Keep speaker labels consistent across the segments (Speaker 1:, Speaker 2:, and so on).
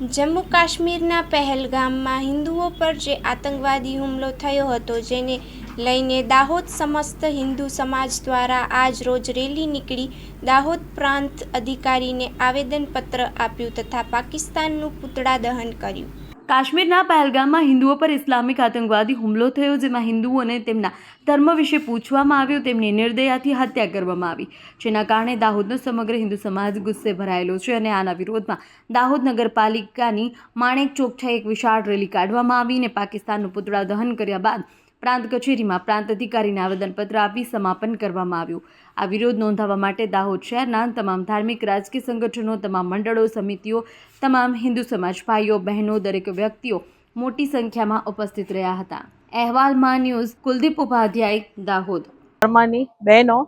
Speaker 1: જમ્મુ કાશ્મીરના પહેલગામમાં હિન્દુઓ પર જે આતંકવાદી હુમલો થયો હતો, જેને લઈને દાહોદ સમસ્ત હિન્દુ સમાજ દ્વારા આજ રોજ રેલી નીકળી. દાહોદ પ્રાંત અધિકારીને આવેદનપત્ર આપ્યું તથા પાકિસ્તાનનું પૂતળા દહન કર્યું.
Speaker 2: કાશ્મીરના પહેલગામમાં હિન્દુઓ પર ઇસ્લામિક આતંકવાદી હુમલો થયો, જેમાં હિન્દુઓને તેમના ધર્મ વિશે પૂછવામાં આવ્યું, તેમની નિર્દયાથી હત્યા કરવામાં આવી. જેના કારણે દાહોદનો સમગ્ર હિન્દુ સમાજ ગુસ્સે ભરાયેલો છે અને આના વિરોધમાં દાહોદ નગરપાલિકાની માણેક ચોકઠાએ એક વિશાળ રેલી કાઢવામાં આવી અને પાકિસ્તાનનું પૂતળા દહન કર્યા બાદ પ્રાંત કચેરીમાં પ્રાંત અધિકારીને આવેદનપત્ર આપી સમાપન કરવામાં આવ્યું. આ વિરોધ નોંધાવવા માટે દાહોદ શહેરના તમામ ધાર્મિક રાજકીય સંગઠનો તમામ મંડળો સમિતિઓ તમામ હિન્દુ સમાજ ભાઈઓ બહેનો દરેક વ્યક્તિઓ મોટી સંખ્યામાં ઉપસ્થિત રહ્યા હતા. અહેવાલમાં ન્યૂઝ કુલદીપ ઉપાધ્યાય દાહોદ.
Speaker 3: ધર્મની બહેનો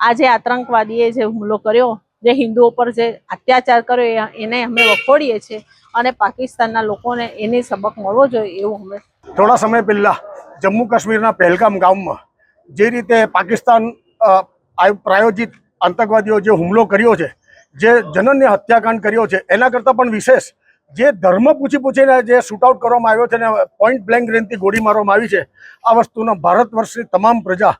Speaker 3: આજે આતંકવાદીએ જે હુમલો કર્યો જે હિન્દુઓ પર જે અત્યાચાર કર્યો એ- એને અમે વખોડીએ છીએ અને પાકિસ્તાનના લોકોને એની સબક મળવો જોઈએ એવું અમે
Speaker 4: થોડા સમય પહેલા જમ્મુ કાશ્મીરના પહેલગામ ગામમાં જે રીતે પાકિસ્તાન પ્રાયોજિત આતંકવાદીઓ જે હુમલો કર્યો છે, જે જનનને હત્યાકાંડ કર્યો છે, એના કરતાં પણ વિશેષ જે ધર્મ પૂછી પૂછીને જે શૂટઆઉટ કરવામાં આવ્યો છે ને પોઈન્ટ બ્લેન્ક રેન્જથી ગોળી મારવામાં આવી છે, આ વસ્તુનો ભારત વર્ષની તમામ પ્રજા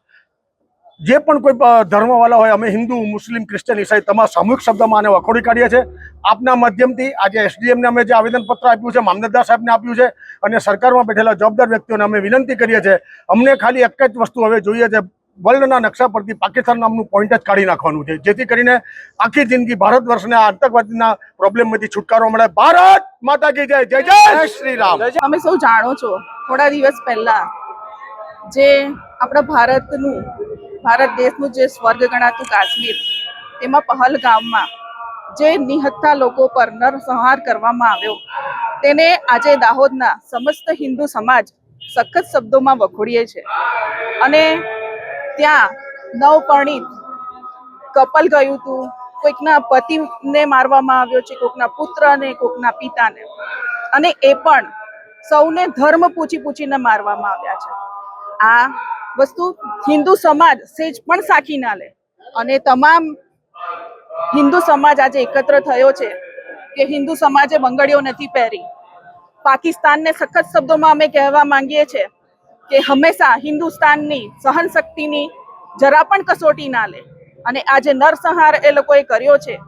Speaker 4: જે પણ કોઈ ધર્મવાળા હોય અમે હિન્દુ મુસ્લિમ ક્રિશ્ચન ઈસાઈ તમામ સામૂહિક શબ્દમાં આને વખોડી કાઢીએ છીએ. આપના માધ્યમથી આજે એસડીએમને અમે જે આવેદનપત્ર આપ્યું છે મામલતદાર સાહેબને આપ્યું છે અને સરકારમાં બેઠેલા જવાબદાર વ્યક્તિઓને અમે વિનંતી કરીએ છીએ અમને ખાલી એક જ વસ્તુ હવે જોઈએ છે વર્લ્ડના નકશા પરથી પાકિસ્તાન નામનું પોઈન્ટ જ કાઢી નાખવાનું છે જેથી કરીને આખી જિંદગી ભારત વર્ષને આ આતંકવાદીના પ્રોબ્લેમમાંથી છુટકારો મળે. ભારત માતા કી જય જય જય શ્રી રામ.
Speaker 5: તમે સૌ જાણો છો થોડા દિવસ પહેલા જે આપણા ભારતનું ભારત દેશનું જે સ્વર્ગ ગણાતું કાશ્મીર, તેમાં પહલગામમાં જે નિહત્થા લોકો પર નરસંહાર કરવામાં આવ્યો, તેને આજે દાહોદના સમસ્ત હિન્દુ સમાજ સખત શબ્દોમાં વખોડીએ છે. અને ત્યાં નવપરણિત કપલ ગયું હતું, કોઈકના પતિને મારવામાં આવ્યો છે, કોઈકના પુત્રને, કોઈકના પિતાને. અને એ પણ સૌને ધર્મ પૂછી પૂછીને મારવામાં આવ્યા છે. આ વસ્તુ હિન્દુ સમાજ સેજ પણ સાખી ના લે. અને તમામ હિન્દુ સમાજ આજે એકત્ર થયો છે કે હિન્દુ સમાજે બંગડીઓ નથી પહેરી. પાકિસ્તાનને સખત શબ્દોમાં અમે કહેવા માંગીએ છીએ કે હંમેશા હિન્દુસ્તાનની સહન શક્તિની જરા પણ કસોટી ના લે. અને આ જે નરસંહાર એ લોકોએ કર્યો છે.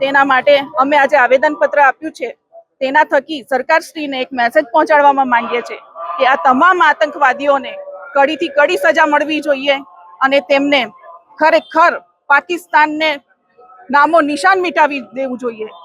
Speaker 5: તેના માટે અમે આજે આવેદનપત્ર આપ્યું છે. તેના થકી સરકારશ્રીને એક મેસેજ પહોંચાડવામાં માંગીએ છીએ કે આ તમામ આતંકવાદીઓને કડીથી કડી સજા મળવી જોઈએ અને તેમને ખરેખર પાકિસ્તાનને નામો નિશાન મિટાવી દેવું જોઈએ.